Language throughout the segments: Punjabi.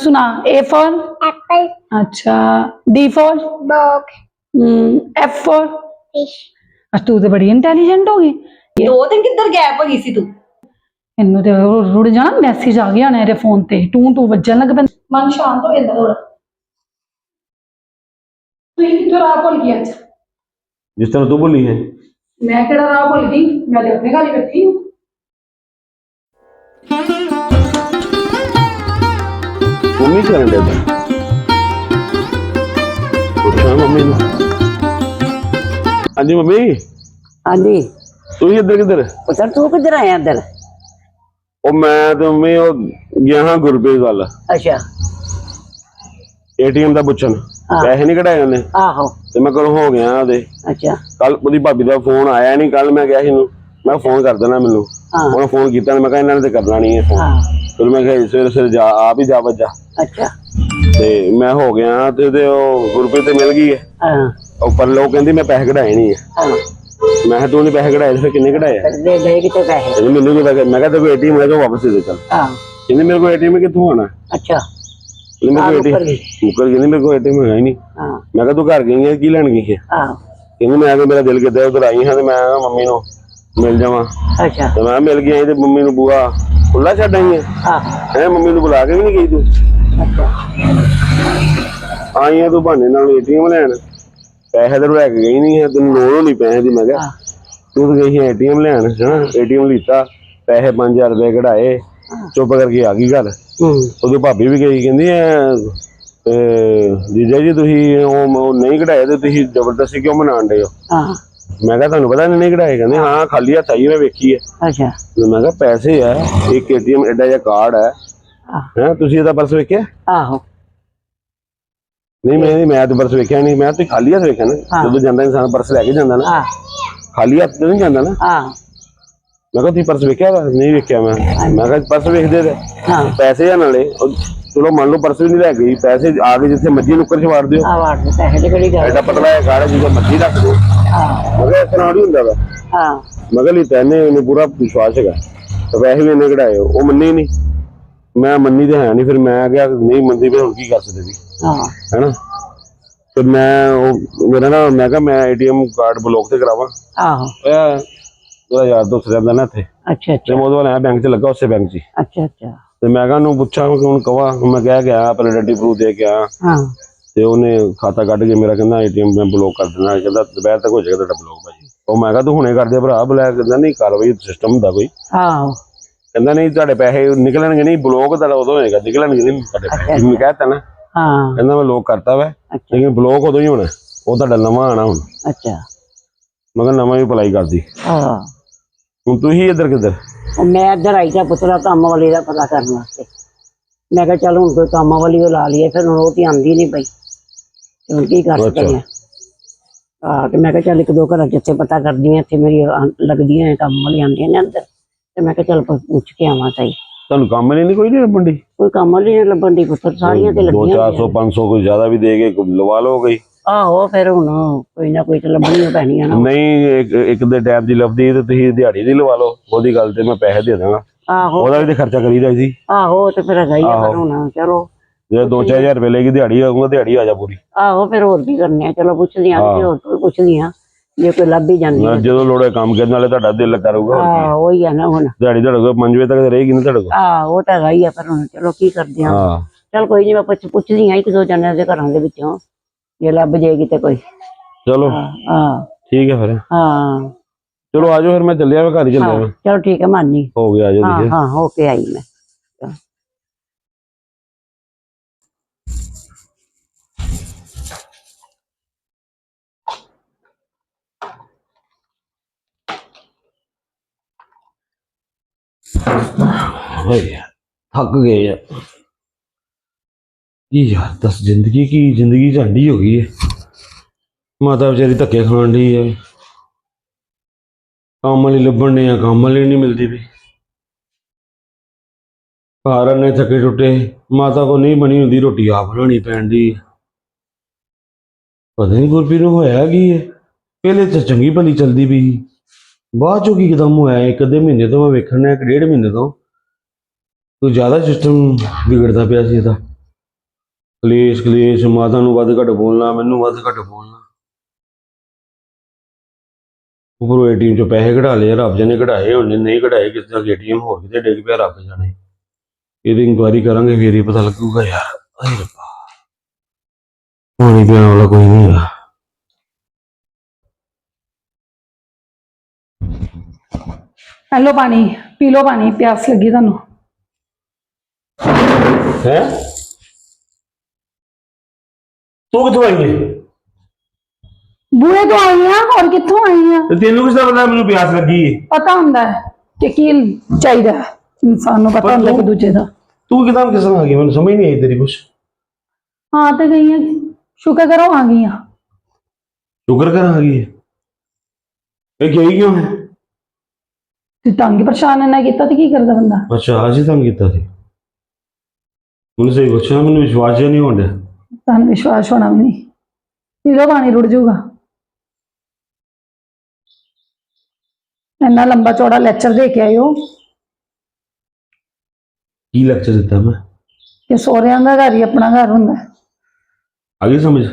सुना ए फॉर apple, अच्छा D for dog, F for fish, ਅੱਜ ਤੂੰ ਤੇ ਬੜੀ ਇੰਟੈਲੀਜੈਂਟ ਹੋ ਗਈ ਦੋ ਦਿਨ ਕਿੱਧਰ ਗੈਪ ਹੋ ਗਈ ਸੀ ਤੂੰ ਇਹਨੂੰ ਤੇ ਰੁ- ਰੁੜ ਜਾਣਾ ਮੈਸੇਜ ਆ ਗਿਆ ਨਾ ਇਹਦੇ ਫੋਨ ਤੇ ਟੂ ਟੂ ਵੱਜਣ ਲੱਗ ਪੈਂਦਾ ਮਨ ਸ਼ਾਂਤ ਹੋ ਜਾਂਦਾ ਥੋੜਾ ਤੂੰ ਕਿੱਥੋਂ ਰਾਹ ਭੁੱਲ ਗਿਆ ਅੱਜ ਜਿਸ ਤਰ੍ਹਾਂ ਤੂੰ ਭੁੱਲੀ ਹੈ ਮੈਂ ਕਿਹੜਾ ਰਾਹ ਭੁੱਲ ਗਈ ਮੈਂ ਤੇ ਆਪਣੇ ਘਰ ਹੀ ਬੈਠੀ ਹੂੰ ਮੰਮੀ ਕਰਨ ਦੇ ਪੁੱਛਾਂ ਮੰਮੀ ਨੂੰ ਹਾਂਜੀ ਮੰਮੀ ਹਾਂਜੀ ਤੁਸੀਂ ਇੱਧਰ ਕਿੱਧਰ ਪੁੱਤਰ ਤੂੰ ਕਿੱਧਰ ਆਇਆ ਇੱਧਰ ਉਹ ਮੈਂ ਤੇ ਮੰਮੀ ਉਹ ਗਿਆ ਹਾਂ ਗੁਰਪ੍ਰੀਤ ਵੱਲ ਅੱਛਾ ਏਟੀਐਮ ਦਾ ਪੁੱਛਣ ਹਾਂ। ਪੈਸੇ ਨਹੀਂ ਕਢਾਏ ਉਹਨੇ ਆਹੋ ਤੇ ਮੈਂ ਕੋਲ ਹੋ ਗਿਆ ਉਹਦੇ ਅੱਛਾ ਕੱਲ ਉਹਦੀ ਭਾਬੀ ਦਾ ਫੋਨ ਆਇਆ ਨਹੀਂ ਕੱਲ ਮੈਂ ਕਿਹਾ ਸੀ ਇਹਨੂੰ ਮੈਂ ਫੋਨ ਕਰ ਦੇਣਾ ਮੈਨੂੰ ਹਾਂ ਉਹਨੇ ਫੋਨ ਕੀਤਾ ਤੇ ਮੈਂ ਕਿਹਾ ਇਹਨਾਂ ਨੇ ਤੇ ਕਰਨਾ ਨਹੀਂ ਹੈ ਫੋਨ ਹਾਂ ਫਿਰ ਮੈਂ ਕਿਹਾ ਸਵੇਰੇ ਸਵੇਰੇ ਜਾ ਆਪ ਹੀ ਜਾ ਵੱਜਾ ਅੱਛਾ। ਤੇ ਮੈਂ ਹੋ ਗਿਆ ਤੇ ਉਹ ਗੁਰਪ੍ਰੀਤ ਤੇ ਮਿਲ ਗਈ ਹੈ। ਹਾਂ। ਉਹ ਪਰ ਲੋਕ ਕਹਿੰਦੀ ਮੈਂ ਪੈਸੇ ਕਢਾਏ ਨਹੀਂ ਹੈ। ਹਾਂ। ਮੈਂ ਕਿਹਾ ਤੂੰ ਨਹੀਂ ਪੈਸੇ ਕਢਾਏ ਤੇ ਫਿਰ ਕਿੰਨੇ ਕਢਾਏ ਆ? ਦੇ ਗਏ ਕਿਤੇ ਪੈਸੇ? ਕਹਿੰਦੀ ਮੈਨੂੰ ਕੀ ਪਤਾ ਮੈਂ ਕਿਹਾ ਤੇ ਕੋਈ ਏਟੀਐਮ ਹੈ ਤਾਂ ਵਾਪਸ ਦੇ ਦੇ ਚੱਲ। ਹਾਂ। ਕਹਿੰਦੀ ਮੇਰੇ ਕੋਲ ਏਟੀਐਮ ਕਿੱਥੋਂ ਆਣਾ ਅੱਛਾ। ਕਹਿੰਦੀ ਮੇਰੇ ਕੋਲ ਮੁੱਕਰ ਏਟੀਐਮ ਗਈ। ਮੁੱਕਰ ਕਹਿੰਦੀ ਮੇਰੇ ਕੋਲ ਏਟੀਐਮ ਹੈਗਾ ਹੀ ਨਹੀਂ ਹਾਂ। ਮੈਂ ਕਿਹਾ ਤੂੰ ਘਰ ਗਈ ਹੈ ਕੀ ਲੈਣ ਗਈ ਹੈ? ਹਾਂ। ਕਹਿੰਦੀ ਮੈਂ ਤੇ ਮੇਰਾ ਦਿਲ ਕਿੱਦਾਂ ਉਧਰ ਆਈ ਹਾਂ ਤੇ ਮੈਂ ਕਿਹਾ ਮੰਮੀ ਨੂੰ ਮਿਲ ਜਾਵਾਂ। ਅੱਛਾ। ਤੇ ਮੈਂ ਮਿਲ ਗਈ ਤੇ ਮੰਮੀ ਨੂੰ ਬੂਆ ਖੁੱਲਾ ਛੱਡ ਆਈ ਹੈ। ਹਾਂ। ਹੈ ਮੰਮੀ ਨੂੰ ਬੁਲਾ ਕੇ ਵੀ ਨਹੀਂ ਗਈ ਤੂੰ? ਅੱਛਾ। ਆਈ ਹੈ ਤੂੰ ਬਹਾਨੇ ਨਾਲ ਏਟੀਐਮ ਲੈਣ। ਪੈਸੇ ਤੇ ਲੈ ਕੇ ਗਈ ਨਹੀਂ ਹੈ ਤੈਨੂੰ ਲੋੜ ਹੋਣੀ ਪੈਸੇ ਦੀ ਮੈਂ ਕਿਹਾ। ਤੂੰ ਤਾਂ ਗਈ ਹੈ ਏਟੀਐਮ ਲੈਣ ਹਾਂ ਏਟੀਐਮ ਲੀਤਾ ਪੈਸੇ 5000 ਰੁਪਏ ਕਢਾਏ ਚੁੱਪ ਕਰਕੇ ਆ ਗਈ ਘਰ। ਹੂੰ। ਉਹਦੀ ਭਾਬੀ ਵੀ ਗਈ ਕਹਿੰਦੀ ਜੀਜਾ ਜੀ ਤੁਸੀਂ ਉਹ ਨਹੀਂ ਕਢਾਏ ਤੇ ਤੁਸੀਂ ਜ਼ਬਰਦਸਤੀ ਕਿਉਂ ਮਨਾਣ ਰਹੇ ਹੋ? ਹਾਂ। ਮੈਂ ਕਿਹਾ ਤੁਹਾਨੂੰ ਪਤਾ ਨਹੀਂ ਕਢਾਏ? ਕਹਿੰਦੇ ਹਾਂ ਖਾਲੀ ਹੱਥ ਆਈ ਮੈਂ ਵੇਖੀ ਹੈ ਅੱਛਾ। ਮੈਂ ਕਿਹਾ ਪੈਸੇ ਆ ਇੱਕ ਏਟੀਐਮ ਐਡਾ ਜਿਹਾ ਕਾਰਡ ਹੈ ਹਾਂ। ਤੁਸੀਂ ਇਹਦਾ ਪਰਸ ਵੇਖਿਆ? ਆਹੋ। ਨਹੀਂ ਮੈਂ ਨਹੀਂ ਮੈਂ ਤਾਂ ਪਰਸ ਵੇਖਿਆ ਨਹੀਂ ਮੈਂ ਤੇ ਖਾਲੀ ਹੱਥ ਵੇਖਿਆ ਨਾ। ਜਦੋਂ ਜਾਂਦਾ ਇਨਸਾਨ ਪਰਸ ਲੈ ਕੇ ਜਾਂਦਾ ਨਾ ਖਾਲੀ ਹੱਥ ਤੇ ਨਹੀਂ ਜਾਂਦਾ ਨਾ। ਹਾਂ। ਮੈਂ ਕਿਹਾ ਤੁਸੀਂ ਪਰਸ ਵੇਖਿਆ ਵਾ? ਨਹੀਂ ਵੇਖਿਆ ਮੈਂ। ਮੈਂ ਕਿਹਾ ਪਰਸ ਵੇਖਦੇ ਤੇ ਹਾਂ। ਪੈਸੇ ਆ ਨਾਲੇ। ਚਲੋ ਮੰਨ ਲਓ ਪਰਸ ਵੀ ਨਹੀਂ ਲੈ ਗਈ ਪੈਸੇ ਆ ਕੇ ਜਿੱਥੇ ਮੱਜੀ ਨੁੱਕਰ ਚ ਵਾੜ ਦਿਓ। ਆ ਵਾਟ ਦੇ ਪੈਸੇ ਦੀ ਕਿਹੜੀ ਗੱਲ ਐਡਾ ਪਤਲਾ ਹੈ ਕਾੜਾ ਜਿਹਦਾ ਮੱਜੀ ਰੱਖ ਦਿਓ। ਹਾਂ। ਮੈਂ ਕਿਹਾ ਇਸ ਤਰ੍ਹਾਂ ਨਹੀਂ ਹੁੰਦਾ ਵਾ। ਹਾਂ। ਮੈਂ ਕਿਹਾ ਲਈ ਤੈਨੇ ਇਹਨੂੰ ਪੂਰਾ ਵਿਸ਼ਵਾਸ ਹੈਗਾ। ਤੇ ਪੈਸੇ ਵੀ ਇਹਨੇ ਕਢਾਏ ਉਹ ਮੰਨੀ ਨਹੀਂ। ਮੈਂ ਮੰਨੀ ਤੇ ਹੈ ਨਹੀਂ ਫਿਰ ਮੈਂ ਕਿਹਾ ਨਹੀਂ ਮੰਨਦੀ ਫਿਰ ਹੁਣ ਕੀ ਕਰ ਸਕਦੇ ਜੀ ਹਾਂ। ਹੈਨਾ? ਫਿਰ ਮੈਂ ਉਹ ਮੇਰਾ ਨਾ ਮੈਂ ਕਿਹਾ ਮੈਂ ਏਟੀਐਮ ਕਾਰਡ ਬਲੌਕ ਤੇ ਕਰਾਵਾਂ। ਆਹੋ। ਉਹਦਾ ਯਾਰ ਦੋਸਤ ਰਹਿੰਦਾ ਨਾ ਇੱਥੇ। ਅੱਛਾ ਤੇ ਅੱਛਾ। ਮੈਂ ਉਹਦੇ ਵਾਲਾ ਬੈਂਕ 'ਚ ਲੱਗਾ ਉਸੇ ਬੈਂਕ 'ਚ ਹੀ। ਅੱਛਾ ਅੱਛਾ। ਤੇ ਮੈਂ ਕਿਹਾ ਉਹਨੂੰ ਪੁੱਛਾਂ ਕਿ ਹੁਣ ਕਵਾ ਮੈਂ ਕਹਿ ਗਿਆ ਆਪਣੇ ਆਇਡੈਂਟੀ ਪ੍ਰੂਫ ਦੇ ਕੇ ਆਇਆ ਹਾਂ। ਤੇ ਉਹਨੇ ਖਾਤਾ ਕੱਢ ਕੇ ਮੇਰਾ ਕਹਿੰਦਾ ਏਟੀਐਮ ਮੈਂ ਬਲੌਕ ਕਰ ਦੇਣਾ ਕਹਿੰਦਾ ਦੁਪਹਿਰ ਤੱਕ ਹੋ ਜਾਏਗਾ ਤੁਹਾਡਾ ਬਲੌਕ ਭਾਜੀ। ਉਹ ਮੈਂ ਕਿਹਾ ਤੂੰ ਹੁਣੇ ਕਰ ਦੇ ਭਰਾ ਬਲੈਕ ਕਹਿੰਦਾ ਨਹੀਂ ਕਾਰਵਾਈ ਸਿਸਟਮ ਹੁੰਦਾ ਕੋਈ। ਆਹੋ। ਕਹਿੰਦਾ ਨਹੀਂ ਤੁਹਾਡੇ ਪੈਸੇ ਨਿਕਲਣਗੇ ਨਹੀਂ ਬਲੌਕ ਤੁਹਾਡਾ ਉਦੋਂ ਹੋਏਗਾ ਨਿਕਲਣਗੇ ਨਹੀਂ ਤੁਹਾਡੇ ਪੈਸੇ। ਮੈਂ ਕਹਿਤਾ ਨਾ। ਹਾਂ। ਕਹਿੰਦਾ ਮੈਂ ਲੋਕ ਕਰਤਾ ਵਾ। ਲੇਕਿਨ ਬਲੌਕ ਉਦੋਂ ਹੀ ਹੋਣਾ। ਉਹ ਤੁਹਾਡਾ ਨਵਾਂ ਆਣਾ ਹੁਣ। ਅੱਛਾ। ਮੈਂ ਕਿਹਾ ਨਵਾਂ ਹੀ ਅਪਲਾਈ ਕਰਦੀ। ਹਾਂ। ਹੁਣ ਤੁਸੀਂ ਇੱਧਰ ਕਿੱਧਰ? ਮੈਂ ਇੱਧਰ ਆਈ ਤਾਂ ਪੁੱਤਰਾ ਕੰਮ ਵਾਲੀ ਦਾ ਪਤਾ ਕਰਨ ਵਾਸਤੇ। ਮੈਂ ਕਿਹਾ ਚੱਲ ਹੁਣ ਕੋਈ ਕੰਮ ਵਾਲੀ ਉਹ ਲਾ ਲਈਏ ਫਿਰ ਹੁਣ ਉਹ ਤੇ ਆਂਦੀ ਨਹੀਂ ਪਈ। ਤੇ ਹੁਣ ਕੀ ਕਰ ਸਕਦੇ। ਆ? ਹਾਂ ਤੇ ਮੈਂ ਕਿਹਾ ਚੱਲ ਇੱਕ ਦੋ ਘਰਾਂ ਜਿੱਥੇ ਪਤਾ ਕਰਦੀਆਂ ਇੱਥੇ ਮੇਰੀ ਆਂ- ਲੱਗਦੀਆਂ ਕੰਮ ਵਾਲੀ ਆਂਦੀਆਂ ਨੇ ਅੰਦਰ। ਤੇ ਮੈਂ ਕਿਹਾ ਚੱਲ ਪੁ- ਪੁੱਛ ਕੇ ਆਵਾਂ ਸਹੀ ਤੁਹਾਨੂੰ ਕੰਮ ਨਹੀਂ ਕੋਈ ਨਹੀਂ ਲੱਭਣ ਦੀ? ਕੋਈ ਕੰਮ ਵਾਲੀ ਨਹੀਂ ਲੱਭਣ ਦੀ ਪੁੱਤਰ ਸਾਰੀਆਂ ਤੇ ਲੱਗੀਆਂ 400 500 ਕੋਈ ਜ਼ਿਆਦਾ ਵੀ ਦੇ ਕੇ ਕੋਈ ਲਵਾ ਲਓ ਗਈ ਆਹੋ ਫਿਰ ਹੁਣ ਕੋਈ ਨਾ ਕੋਈ ਤੇ ਲੱਭਣੀਆਂ ਪੈਣੀਆਂ ਨਾ। ਨਹੀਂ ਇੱਕ ਇੱਕ ਦੇ ਟਾਈਮ ਦੀ ਲੱਭਦੀ ਤੇ ਤੁਸੀਂ ਦਿਹਾੜੀ ਦੀ ਲਵਾ ਲਓ। ਉਹਦੀ ਗੱਲ ਤੇ ਮੈਂ ਪੈਸੇ ਦੇ ਦਾਂਗਾ ਆਹੋ। ਉਹਦਾ ਵੀ ਤੇ ਖਰਚਾ ਕਰੀਦਾ ਸੀ। ਆਹੋ ਤੇ ਫਿਰ ਹੈਗਾ ਹੀ ਆ ਆਹੋ। ਫਿਰ ਹੁਣ ਚਲੋ। ਜੇ 2-4000 ਰੁਪਏ ਲੈ ਕੇ ਦਿਹਾੜੀ ਆਉਂਗਾ ਦਿਹਾੜੀ ਆ ਜਾ ਪੂਰੀ। ਆਹੋ ਫਿਰ ਹੋਰ ਕੀ ਕਰਨੇ ਆ? ਚਲੋ ਪੁੱਛਦੀ ਆਂ ਹਾਂ। ਹੋਰ ਕੋਈ ਪੁੱਛਦੀ ਆਂ। ਜੇ ਕੋਈ ਲੱਭ ਹੀ ਜਾਂਦੀ ਆ। ਜਦੋਂ ਲੋੜੇ ਕੰਮ ਕਰਨ ਵਾਲੇ ਤੁਹਾਡਾ ਦਿਲ ਕਰੂਗਾ ਹੋਰ ਕੀ। ਹਾਂ ਉਹੀ ਆ ਨਾ ਹੁਣ। ਦਿਹਾੜੀ ਤੁਹਾਡੇ ਕੋਲ 5 ਵਜੇ ਤੱਕ ਤਾਂ ਰਹੇਗੀ ਨਾ ਤੁਹਾਡੇ ਕੋਲ? ਆ ਉਹ ਤਾਂ ਹੈਗਾ ਹੀ ਆ ਪਰ ਹੁਣ ਚਲੋ ਕੀ ਕਰਦੇ ਆ। ਹਾਂ। ਚਲ ਕੋਈ ਨਹੀਂ ਮੈਂ ਪੁੱਛ ਪੁੱਛਦੀ ਆ ਇੱਕ ਦੋ ਜਣਿਆਂ ਦੇ ਘਰਾਂ ਦੇ ਵਿੱਚੋਂ ਜੇ ਲੱਭ ਜਾਏਗੀ ਤੇ ਕੋਈ। ਚਲੋ। ਹਾਂ ਠੀਕ ਹੈ ਫਿਰ। ਹਾਂ। ਚਲੋ ਆਜੋ ਫਿਰ ਮੈਂ ਚੱਲਿਆ ਮੈਂ ਘਰ ਹੀ ਚੱਲਿਆ ਹਾਂ ਮੈਂ ਚਲੋ ਠੀਕ ਹੈ ਮਾਨੀ ਹੋ ਗਿਆ ਆਜੋ ਹਾਂ ਹਾਂ ਹੋ ਕੇ ਆਈ ਮੈਂ। ਹੋਏ ਥੱਕ ਗਏ ਆ। ਕੀ ਯਾਰ ਦੱਸ ਜ਼ਿੰਦਗੀ ਕੀ, ਜ਼ਿੰਦਗੀ ਝੰਡੀ ਹੋ ਗਈ ਹੈ ਮਾਤਾ ਵਿਚਾਰੀ ਧੱਕੇ ਖਾਣ ਡਈ ਹੈ ਕੰਮ ਵਾਲੀ ਲੱਭਣ ਨੇ ਆ, ਕੰਮ ਵਾਲੀ ਨਹੀਂ ਮਿਲਦੀ ਵੀ ਘਰ ਨੇ ਥੱਕੇ ਟੁੱਟੇ, ਮਾਤਾ ਕੋ ਨਹੀਂ ਬਣੀ ਹੁੰਦੀ, ਰੋਟੀ ਆਪ ਬਣਾਉਣੀ ਪੈਣ ਦੀ ਪਤਾ ਨਹੀਂ ਗੁਰਪ੍ਰੀਤ ਨੂੰ ਹੋਇਆ ਕੀ ਹੈ ਪਹਿਲੇ ਤਾਂ ਚੰਗੀ ਭਲੀ ਚੱਲਦੀ ਵੀ ਸੀ। ਬਾਅਦ ਚੋਂ ਕੀ ਕਦਮ ਹੋਇਆ? ਇੱਕ ਅੱਧੇ ਮਹੀਨੇ ਤੋਂ ਮੈਂ ਵੇਖਣ ਡਿਆ, ਇੱਕ ਡੇਢ ਮਹੀਨੇ ਤੋਂ। ਕੋਈ ਜ਼ਿਆਦਾ ਸਿਸਟਮ ਵਿਗੜਦਾ ਪਿਆ ਸੀ ਇਹਦਾ ਕਲੇਸ਼ ਕਲੇਸ਼, ਮਾਤਾ ਨੂੰ ਵੱਧ ਘੱਟ ਬੋਲਣਾ, ਮੈਨੂੰ ਵੱਧ ਘੱਟ ਬੋਲਣਾ। ਉਪਰੋਂ ਏਟੀਐਮ ਚੋਂ ਪੈਸੇ ਕਢਾ ਲਏ, ਰੱਬ ਜਾਨੇ ਕਢਾਏ, ਹੋਣੇ ਨਹੀਂ ਕਢਾਏ, ਕਿਸੇ ਦਾ ਏਟੀਐਮ ਹੋਰ ਕਿਤੇ ਡਿੱਗ ਪਿਆ, ਰੱਬ ਜਾਣੇ। ਇਹਦੀ ਇਨਕੁਆਇਰੀ ਕਰਾਂਗੇ, ਫੇਰ ਹੀ ਪਤਾ ਲੱਗੂਗਾ, ਯਾਰ। ਆਏ ਰੱਬਾ। ਪਾਣੀ ਪੀਣ ਵਾਲਾ ਕੋਈ ਨਹੀਂ ਹੈਗਾ। ਹੈਲੋ ਪਾਣੀ ਪੀ ਲਓ ਪਾਣੀ ਪਿਆਸ ਲੱਗੀ ਤੁਹਾਨੂੰ। ਹੈ? ਤੂੰ ਕਿੱਥੋਂ ਆਈ ਹੈ ਬੂਹੇ ਤੋਂ ਆਈ ਆ ਹੋਰ ਕਿੱਥੋਂ ਆਈ ਆ? ਤੇ ਤੈਨੂੰ ਕਿਸ ਦਾ ਪਤਾ ਮੈਨੂੰ ਪਿਆਸ ਲੱਗੀ ਹੈ ਪਤਾ ਹੁੰਦਾ ਹੈ ਕਿ ਕੀ ਚਾਹੀਦਾ ਹੈ। ਇਨਸਾਨ ਨੂੰ ਪਤਾ ਹੁੰਦਾ ਕਿ ਦੂਜੇ ਦਾ। ਤੂੰ ਕਿਦਾਂ ਕਿਸਮ ਆ ਗਈ? ਮੈਨੂੰ ਸਮਝ ਨਹੀਂ ਆਈ ਤੇਰੀ ਕੁਛ। ਹਾਂ ਤੇ ਗਈ ਆ ਸ਼ੁਕਰ ਕਰੋ ਆ ਗਈ ਆ ਸ਼ੁਕਰ ਕਰ ਆ ਗਈ ਹੈ ਇਹ ਗਈ ਕਿਉਂ? ਹੈ ਤੇ ਤੰਗ ਪਰੇਸ਼ਾਨ ਨਾ ਕੀਤਾ ਤੇ ਕੀ ਕਰਦਾ ਬੰਦਾ? ਅੱਛਾ ਅਸੀਂ ਤਾਂ ਕੀਤਾ ਸੀ। ਮੈਨੂੰ ਸਹੀ ਪੁੱਛਿਆ ਮੈਨੂੰ ਵਿਸ਼ਵਾਸ ਜਿਹਾ ਨਹੀਂ ਡਿਆ। ਤੁਹਾਨੂੰ ਵਿਸ਼ਵਾਸ ਹੋਣਾ ਵੀ ਨਹੀਂ। ਪੀ ਲਓ ਪਾਣੀ ਰੁੜ ਜਾਊਗਾ। ਇੰਨਾ ਲੰਬਾ ਚੌੜਾ ਲੈਕਚਰ ਦੇ ਕੇ ਆਇਓ। ਕੀ ਲੈਕਚਰ ਦਿੱਤਾ ਮੈਂ? ਕਿ ਸੋਹਰਿਆਂ ਦਾ ਘਰ ਹੀ ਆਪਣਾ ਘਰ ਹੁੰਦਾ। ਹੈ। ਆ ਗਈ ਸਮਝ?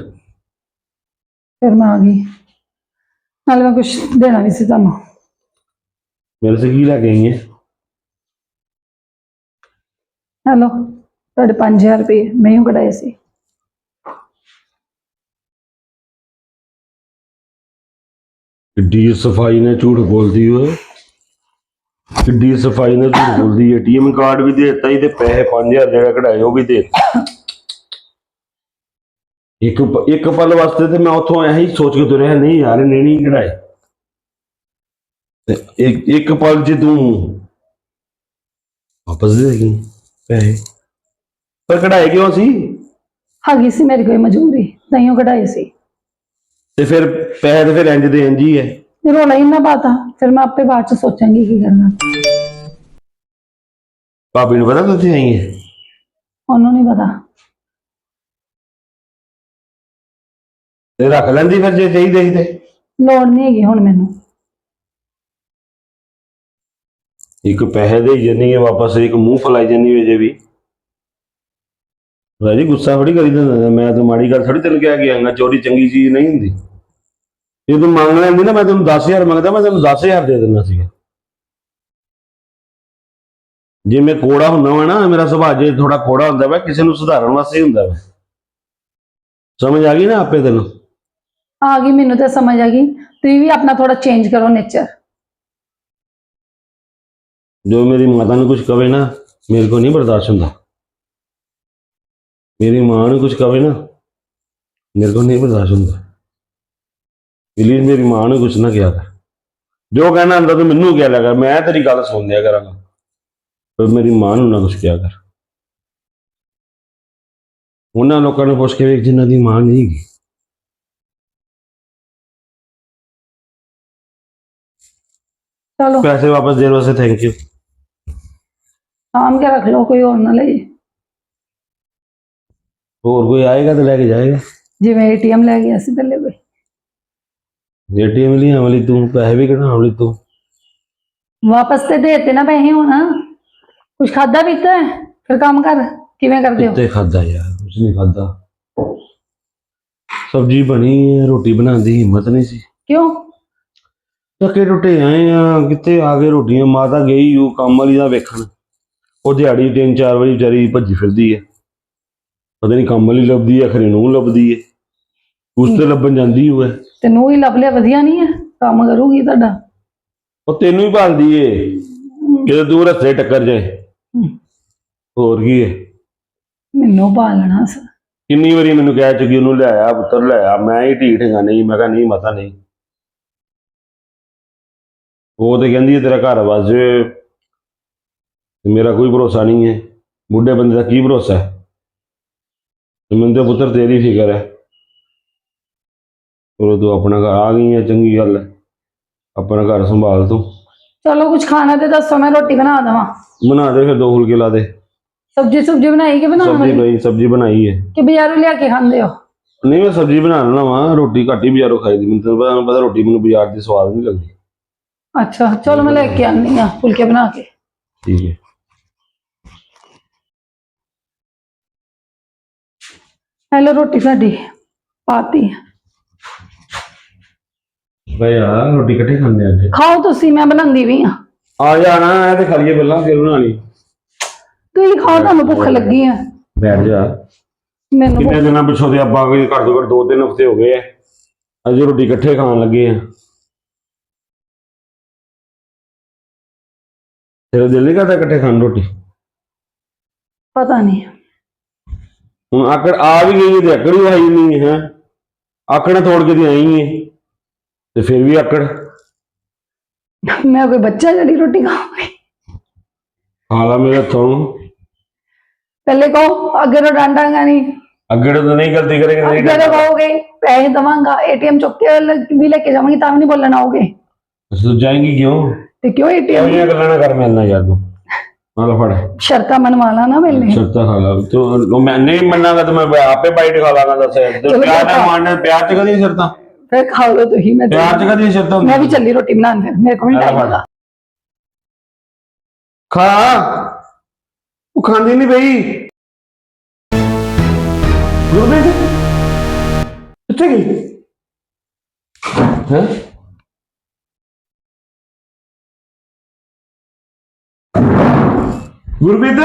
ਫਿਰ ਮੈਂ ਆ ਗਈ। ਨਾਲ ਮੈਂ ਕੁਝ ਦੇਣਾ ਵੀ ਸੀ ਤੁਹਾਨੂੰ। ਮੇਰੇ ਸੇ ਕੀ ਲੈ ਕੇ ਆਈ ਹੈ ਹੈਲੋ ਤੁਹਾਡੇ 5000 ਰੁਪਏ ਮੈਂ ਹੀ ਕਢਾਏ ਸੀ। ਕਿੱਡੀ ਸਫ਼ਾਈ ਨਾਲ ਝੂਠ ਬੋਲਦੀ ਓਏ। ਕਿੱਡੀ ਸਫ਼ਾਈ ਨਾਲ ਝੂਠ ਬੋਲਦੀ ਹੈ ਏਟੀਐਮ ਕਾਰਡ ਵੀ ਦੇ ਦਿੱਤਾ ਹੀ ਤੇ ਪੈਸੇ 5000 ਜਿਹੜਾ ਕਢਾਏ ਉਹ ਵੀ ਦੇ ਦਿੱਤੇ। ਇੱਕ ਪ- ਇੱਕ ਪਲ ਵਾਸਤੇ ਤੇ ਮੈਂ ਉੱਥੋਂ ਇਹੀ ਸੋਚ ਕੇ ਤੁਰਿਆ ਨਹੀਂ ਯਾਰ ਇਹਨੇ ਨਹੀਂ ਕਢਾਏ। ਇੱਕ ਇੱਕ ਪਲ ਜੇ ਤੂੰ ਵਾਪਸ ਦੇ ਦੇਗੀ ਪੈਸੇ। ਪਰ ਕਢਾਏ ਕਿਉਂ ਸੀ? ਹੈਗੀ ਸੀ ਮੇਰੀ ਕੋਈ ਮਜਬੂਰੀ ਤਾਈਓ ਕਢਾਏ ਸੀ। ਤੇ ਫਿਰ ਪੈਸੇ ਤੇ ਫਿਰ ਇੰਜ ਦੇ ਇੰਜ ਹੀ ਹੈ। ਫਿਰ ਰੋਲਾ ਹੀ ਨਾ ਪਾਤਾ ਫਿਰ ਮੈਂ ਆਪੇ ਬਾਅਦ ਚ ਸੋਚਾਂਗੀ ਕੀ ਕਰਨਾ। ਭਾਬੀ ਨੂੰ ਪਤਾ ਕਿੱਥੇ ਆਈ ਹੈ? ਉਹਨੂੰ ਨਹੀਂ ਪਤਾ। ਤੇ ਰੱਖ ਲੈਂਦੀ ਫਿਰ ਜੇ ਚਾਹੀਦੇ ਸੀ ਤੇ। ਲੋੜ ਨਹੀਂ ਹੈਗੀ ਹੁਣ ਮੈਨੂੰ। ਇੱਕ ਪੈਸੇ ਦੇ ਜੰਨੀ ਹੈ ਵਾਪਸ ਇੱਕ ਮੂੰਹ ਫਲਾਈ ਜੰਨੀ ਹੈ ਜੇ ਵੀ। ਰਾਜੀ ਗੁੱਸਾ ਥੋੜੀ ਕਰੀ ਦਿੰਦਾ ਮੈਂ ਤਾਂ ਮਾੜੀ ਗੱਲ ਥੋੜੀ ਤੈਨੂੰ ਕਹਿ ਕੇ ਆਂਗਾ ਚੋਰੀ ਚੰਗੀ ਚੀਜ਼ ਨਹੀਂ ਹੁੰਦੀ। ਜੇ ਤੂੰ ਮੰਗ ਲੈਂਦੀ ਨਾ, ਮੈਂ ਤੈਨੂੰ 10000 ਮੰਗਦਾ, ਮੈਂ ਤੈਨੂੰ 10000 ਦੇ ਦਿੰਦਾ ਸੀਗਾ। ਜੇ ਮੈਂ ਕੋੜਾ ਹੁੰਦਾ ਵਾ ਨਾ, ਮੇਰਾ ਸੁਭਾਅ ਜੇ ਥੋੜਾ ਕੋੜਾ ਹੁੰਦਾ ਵਾ, ਕਿਸੇ ਨੂੰ ਸੁਧਾਰਨ ਵਾਸਤੇ ਹੁੰਦਾ ਵਾ। ਸਮਝ ਆ ਗਈ ਨਾ ਆਪੇ ਤੈਨੂੰ? ਆ ਗਈ, ਮੈਨੂੰ ਤਾਂ ਸਮਝ ਆ ਗਈ। ਤੁਸੀਂ ਵੀ ਆਪਣਾ ਥੋੜਾ ਚੇਂਜ ਕਰੋ ਨੇਚਰ ਜੋ ਮੇਰੀ ਮਾਤਾ ਨੂੰ ਕੁਝ ਕਵੇ ਨਾ, ਮੇਰੇ ਕੋ ਨਹੀਂ ਬਰਦਾਸ਼ਤ ਹੁੰਦਾ। ਮੇਰੀ ਮਾਂ ਨੂੰ ਕੁਝ ਕਵੇ ਨਾ, ਮੇਰੇ ਕੋ ਨਹੀਂ ਬਰਦਾਸ਼ਤ ਹੁੰਦਾ। ਪਲੀਜ਼ ਮੇਰੀ ਮਾਂ ਨੂੰ ਕੁਝ ਨਾ ਕਿਹਾ ਕਰ। ਜੋ ਕਹਿਣਾ ਹੁੰਦਾ ਤੂੰ ਮੈਨੂੰ ਕਿਹਾ ਲਿਆ ਕਰ, ਮੈਂ ਤੇਰੀ ਗੱਲ ਸੁਣ ਕਰਾਂਗਾ। ਪਰ ਮੇਰੀ ਮਾਂ ਨੂੰ ਨਾ ਕੁਝ ਕਿਹਾ ਕਰ। ਉਹਨਾਂ ਲੋਕਾਂ ਨੂੰ ਪੁੱਛ ਕੇ ਵੇਖ ਜਿਨ੍ਹਾਂ ਦੀ ਮਾਂ ਨਹੀਂ ਹੈਗੀ। ਚਲੋ। ਪੈਸੇ ਵਾਪਸ ਦੇਣ ਵਾਸਤੇ ਥੈਂਕ ਯੂ ਸਾਂਭ ਕੇ ਰੱਖ ਲਓ ਕੋਈ ਹੋਰ ਨਾ ਲਈ ਹੋਰ ਕੋਈ ਆਏਗਾ ਤਾਂ ਲੈ ਕੇ ਜਾਏਗਾ। ਜਿਵੇਂ ਏਟੀਐਮ ਲੈ ਗਿਆ ਸੀ ਪਹਿਲੇ ਕੋਈ। ਏਟੀਐਮ ਲਈ ਆਵਲੀ ਤੂੰ ਪੈਸੇ ਵੀ ਕਢਾਉਣ ਲਈ ਤੂੰ। ਵਾਪਸ ਤੇ ਦੇ ਦਿੱਤੇ ਨਾ ਪੈਸੇ ਹੁਣ। ਕੁਝ ਖਾਦਾ ਪੀਤਾ ਹੈ? ਫਿਰ ਕੰਮ ਕਰ ਕਿਵੇਂ ਕਰਦੇ ਹੋ? ਕਿੱਥੇ ਖਾਦਾ ਯਾਰ ਕੁਝ ਨਹੀਂ ਖਾਦਾ ਸਬਜੀ ਬਣੀ ਰੋਟੀ ਬਣਾਉਣ ਦੀ ਹਿੰਮਤ ਨਹੀਂ ਸੀ। ਕਿਉਂ? ਥੱਕੇ ਟੁੱਟੇ ਆਏ ਆ ਕਿੱਥੇ ਆ ਗਏ ਰੋਟੀਆਂ? ਮਾਤਾ ਗਈ ਉਹ ਕੰਮ ਵਾਲੀ ਦਾ ਵੇਖਣ। ਉਹ ਦਿਹਾੜੀ ਤਿੰਨ ਚਾਰ ਵਾਰੀ ਵਿਚਾਰੀ ਭੱਜੀ ਫਿਰਦੀ ਹੈ ਪਤਾ ਨਹੀਂ ਕੰਮ ਵਾਲੀ ਲੱਭਦੀ ਹੈ ਖਰੇ ਨੂੰ ਲੱਭਦੀ ਹੈ ਉਸ ਤੇ ਲੱਭਣ ਜਾਂਦੀ ਹੋਏ ਤੈਨੂੰ ਹੀ ਲੱਭ ਲਿਆ ਵਧੀਆ ਨਹੀਂ ਹੈ ਕੰਮ ਕਰੂਗੀ ਤੁਹਾਡਾ? ਉਹ ਤੈਨੂੰ ਹੀ ਭਾਲਦੀ ਏ। ਕਿਤੇ ਦੂਰ ਰਸਤੇ ਟੱਕਰ ਜਾਏ। ਹੋਰ ਕੀ ਹੈ ਮੈਨੂੰ ਪਾਲਣਾ ਸੀ। ਕਿੰਨੀ ਵਾਰੀ ਮੈਨੂੰ ਕਹਿ ਚੁੱਕੀ ਉਹਨੂੰ ਲਿਆਇਆ ਪੁੱਤਰ ਲਿਆਇਆ ਮੈਂ ਹੀ ਢੀਠ ਹੈਗਾ ਨਹੀਂ ਮੈਂ ਕਿਹਾ ਨਹੀਂ ਮਾਤਾ ਨਹੀਂ। ਉਹ ਤੇ ਕਹਿੰਦੀ ਹੈ ਤੇਰਾ ਘਰ ਵਸ ਜਾਵੇ ਤੇ ਮੇਰਾ ਕੋਈ ਭਰੋਸਾ ਨਹੀਂ ਹੈ। ਬੁੱਢੇ ਬੰਦੇ ਦਾ ਕੀ ਭਰੋਸਾ ਹੈ? ਤੇ ਮੈਨੂੰ ਤੇ ਪੁੱਤਰ ਤੇਰੀ ਫਿਕਰ ਹੈ। ਉਹ ਤੂੰ ਆਪਣਾ ਘਰ ਆ ਗਈ ਹੈ ਚੰਗੀ ਗੱਲ ਹੈ। ਆਪਣਾ ਘਰ ਸੰਭਾਲ ਤੂੰ। ਚਲੋ ਕੁਝ ਖਾਣਾ ਤੇ ਦੱਸੋ ਮੈਂ ਰੋਟੀ ਬਣਾ ਦੇਵਾਂ। ਬਣਾ ਦੇ ਫਿਰ ਦੋ ਫੁਲਕੇ ਲਾ ਦੇ। ਸਬਜੀ ਸੁਬਜੀ ਬਣਾਈ ਕਿ ਬਣਾਉਣ ਸਬਜ਼ੀ ਪਈ ਸਬਜ਼ੀ ਬਣਾਈ ਹੈ। ਕਿ ਬਾਜ਼ਾਰੋਂ ਲਿਆ ਕੇ ਖਾਂਦੇ ਹੋ? ਨਹੀਂ ਮੈਂ ਸਬਜ਼ੀ ਬਣਾ ਲੈਣਾ ਵਾ। ਰੋਟੀ ਘੱਟ ਹੀ ਬਾਜ਼ਾਰੋਂ ਖਾਈ ਦੀ ਮੈਨੂੰ ਤਾਂ ਪਤਾ ਰੋਟੀ ਮੈਨੂੰ ਬਾਜ਼ਾਰ ਦੀ ਸਵਾਦ ਨਹੀਂ ਲੱਗਦੀ। ਅੱਛਾ ਚਲੋ ਮੈਂ ਲੈ ਕੇ ਆਨੀ ਆ ਫੁਲਕੇ ਬਣਾ ਕੇ। ਠੀਕ ਹੈ। ਹੈਲੋ ਰੋਟੀ ਸਾਡੀ ਪਾਤੀ। ਬਈ ਰੋਟੀ ਇਕੱਠੇ ਖਾਂਦੇ ਆ ਅੱਜ। ਖਾਓ ਤੁਸੀਂ ਮੈਂ ਬਣਾਉਂਦੀ ਵੀ ਆ ਆ ਜਾਣਾ ਇਹ ਤੇ ਖਾਲੀਏ ਪਹਿਲਾਂ ਫਿਰ ਬਣਾਣੀ ਤੁਸੀਂ ਖਾਓ ਤੁਹਾਨੂੰ ਭੁੱਖ ਲੱਗੀ ਆ। ਬੈਠ ਜਾ। ਮੈਨੂੰ ਕਿੰਨੇ ਦਿਨਾਂ ਪਿਛੋਂ ਦੇ ਆਪਾਂ ਕੋਈ ਘੱਟ ਤੋਂ ਘੱਟ ਦੋ ਤਿੰਨ ਹਫ਼ਤੇ ਹੋ ਗਏ ਆ। ਅੱਜ ਰੋਟੀ ਇਕੱਠੇ ਖਾਣ ਲੱਗੇ ਆ। ਤੇਰਾ ਦਿਲ ਨਹੀਂ ਕਰਦਾ ਇਕੱਠੇ ਖਾਣ ਨੂੰ ਰੋਟੀ? ਪਤਾ ਨਹੀਂ ਹੁਣ ਆਕੜ ਆ ਵੀ ਗਈ ਹੈ ਤੇ ਆਕੜ ਵੀ ਆਈ ਨਹੀਂ ਹੈ ਆਕੜ ਤੋੜ ਕੇ ਦੀ ਆਈ ਹੈ ਤੇ ਫਿਰ ਵੀ ਆਕੜ ਮੈਂ ਕੋਈ ਬੱਚਾ ਜਿਹੜੀ ਰੋਟੀ ਖਾਵਾਂਗੀ? ਖਾ ਲਾ ਮੇਰੇ ਹੱਥੋਂ। ਪਹਿਲੇ ਕਹੋ ਅੱਗੇ ਤੋਂ ਡਾਂਟਾਂਗਾ ਨਹੀਂ ਅੱਗੇ ਤੋਂ ਨਹੀਂ ਗਲਤੀ ਕਰੇਗਾ ਨਹੀਂ ਅੱਗੇ ਤੋਂ ਕਹੋਗੇ ਪੈਸੇ ਦਵਾਂਗਾ ਏਟੀਐਮ ਚੁੱਕ ਕੇ ਵੀ ਲੈ ਕੇ ਜਾਵਾਂਗੀ ਤਾਂ ਵੀ ਨਹੀਂ ਬੋਲਣ ਆਓਗੇ। ਤੂੰ ਜਾਏਂਗੀ ਕਿਉਂ? ਤੇ ਕਿਉਂ ਏਟੀਐਮ ਜਿਹੀਆਂ ਗੱਲਾਂ ਨਾ ਕਰ ਨਾਲ ਯਾਰ ਤੂੰ। ਨਾਲ ਫੜ। ਸ਼ਰਤਾਂ ਮਨਵਾ ਲਾ ਨਾ ਮਿਲਨੇ ਸ਼ਰਤਾਂ ਖਾ ਲਾ। ਤੂੰ ਮੈਂ ਨਹੀਂ ਮੰਨਾਂਗਾ ਤਾਂ ਮੈਂ ਆਪੇ ਬਾਈਟ ਖਾ ਲਾਂਗਾ ਦੱਸ। ਤੇ ਚਲੋ ਪਿਆਰ। ਨਾਲ ਮਾਰਨਾ ਪਿਆਰ ਚ ਕਦੀ ਸ਼ਰਤਾਂ? ਫਿਰ ਖਾ ਲਓ ਤੁਸੀਂ ਮੈਂ ਪਿਆਰ ਚ ਕਦੀ ਸ਼ਰਤਾਂ ਮੈਂ ਵੀ ਚੱਲੀ ਰੋਟੀ ਬਣਾਉਣ ਫਿਰ। ਮੇਰੇ ਕੋਲ ਨਹੀਂ ਟਾਈਮ। ਹੈਗਾ। ਖਾ। ਉਹ ਖਾਂਦੀ ਨਹੀਂ ਬਈ ਗੁਰਬੀਰ ਕਿੱਥੇ ਗਈ? ਹੈ? ਗੁਰਬੀਰ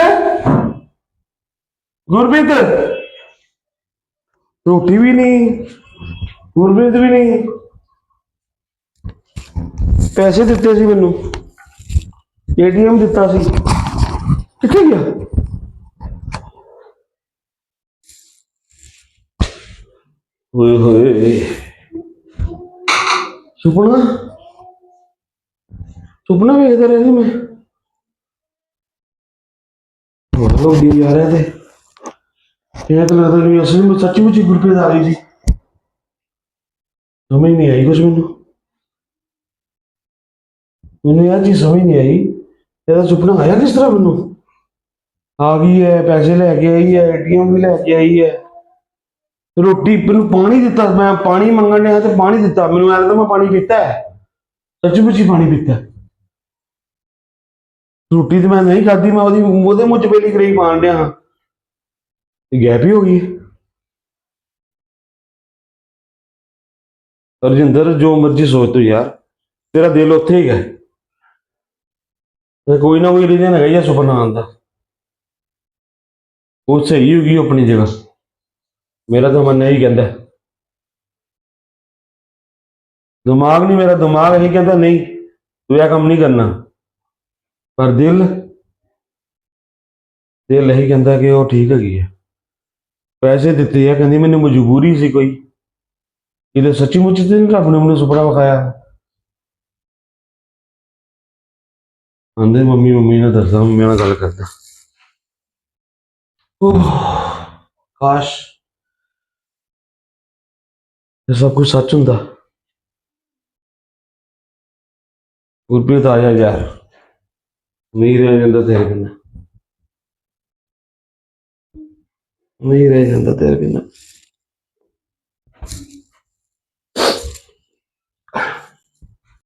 ਗੁਰਬੀਰ ਰੋਟੀ ਵੀ ਨਹੀਂ ਗੁਰਬੀਰ ਵੀ ਨਹੀਂ। ਪੈਸੇ ਦਿੱਤੇ ਸੀ ਮੈਨੂੰ। ਏਟੀਐਮ ਦਿੱਤਾ ਸੀ। ਕਿੱਥੇ ਗਿਆ? ਓਏ ਹੋਏ। ਸੁਪਨਾ? ਸੁਪਨਾ ਵੇਖਦਾ ਰਿਹਾ ਸੀ ਮੈਂ। ਹੋਰ ਲੋਕ ਯਾਰ ਹੈ ਤੇ ਇਹ ਤਾਂ ਲੱਗਦਾ ਵੀ ਅਸਲ ਵਿੱਚ ਸੱਚੀ ਮੁੱਚੀ ਗੁਰਪ੍ਰੀਤ ਆ ਗਈ ਸੀ। ਸਮਝ ਨਹੀਂ ਆਈ ਕੁਛ ਮੈਨੂੰ। ਮੈਨੂੰ ਯਾਰ ਜੀ ਸਮਝ ਨਹੀਂ ਆਈ। ਇਹਦਾ ਸੁਪਨਾ ਆਇਆ ਕਿਸ ਤਰ੍ਹਾਂ ਮੈਨੂੰ? ਆ ਗਈ ਹੈ, ਪੈਸੇ ਲੈ ਕੇ ਆਈ ਹੈ, ਏਟੀਐਮ ਵੀ ਲੈ ਕੇ ਆਈ ਹੈ। ਰੋਟੀ ਮੈਨੂੰ ਪਾਣੀ ਦਿੱਤਾ, ਮੈਂ ਪਾਣੀ ਮੰਗਣ ਡਿਆ ਤੇ ਪਾਣੀ ਦਿੱਤਾ। ਮੈਨੂੰ ਐਂ ਲੱਗਦਾ ਮੈਂ ਪਾਣੀ ਪੀਤਾ ਹੈ। ਸੱਚੀ ਮੁੱਚੀ ਪਾਣੀ ਪੀਤਾ ਰੋਟੀ ਤੇ ਮੈਂ ਨਹੀਂ ਖਾਧੀ, ਮੈਂ ਉਹਦੀ ਉਹਦੇ ਮੂੰਹ ਚ ਬੇਲੀ ਕਰੀ ਪਾਣ ਡਿਆ ਹਾਂ। ਤੇ ਗੈਪ ਹੀ ਹੋ ਗਈ। ਰਜਿੰਦਰ, ਜੋ ਮਰਜ਼ੀ ਸੋਚ ਤੂੰ ਯਾਰ, ਤੇਰਾ ਦਿਲ ਉੱਥੇ ਹੀ ਹੈ। ਤੇ ਕੋਈ ਨਾ ਕੋਈ ਰੀਜਨ ਹੈਗਾ ਹੀ ਆ ਸੁਪਨਾ ਆਉਣ ਦਾ। ਉਹ ਸਹੀ ਹੋ ਗਈ ਆਪਣੀ ਜਗ੍ਹਾ। ਮੇਰਾ ਤਾਂ ਮਨ ਇਹੀ ਕਹਿੰਦਾ। ਦਿਮਾਗ ਨਹੀਂ ਮੇਰਾ, ਦਿਮਾਗ ਇਹੀ ਕਹਿੰਦਾ, ਨਹੀਂ, ਤੂੰ ਇਹ ਕੰਮ ਨਹੀਂ ਕਰਨਾ। ਪਰ ਦਿਲ ਦਿਲ ਇਹੀ ਕਹਿੰਦਾ ਕਿ ਉਹ ਠੀਕ ਹੈਗੀ ਹੈ। ਪੈਸੇ ਦਿੱਤੇ ਆ, ਕਹਿੰਦੀ ਮੈਨੂੰ ਮਜਬੂਰੀ ਸੀ ਕੋਈ। ਇਹਦੇ ਸੱਚੀ ਮੁੱਚੀ ਤੇ ਨਹੀਂ ਰੱਬ ਨੇ ਮੈਨੂੰ ਸੁਪਨਾ ਵਿਖਾਇਆ? ਆਂਦੇ ਮੰਮੀ ਮੰਮੀ ਨਾਲ ਦੱਸਦਾ, ਮੰਮੀ ਨਾਲ ਗੱਲ ਕਰਦਾ। ਓਹ, ਕਾਸ਼ ਇਹ ਸਭ ਕੁਝ ਸੱਚ ਹੁੰਦਾ। ਗੁਰਪ੍ਰੀਤ ਆ ਜਾ ਯਾਰ। ਨਹੀਂ ਰਹਿ ਜਾਂਦਾ ਤੇਰੇ ਬਿਨਾਂ ਨਹੀਂ ਰਹਿ ਜਾਂਦਾ ਤੇਰੇ ਬਿਨਾਂ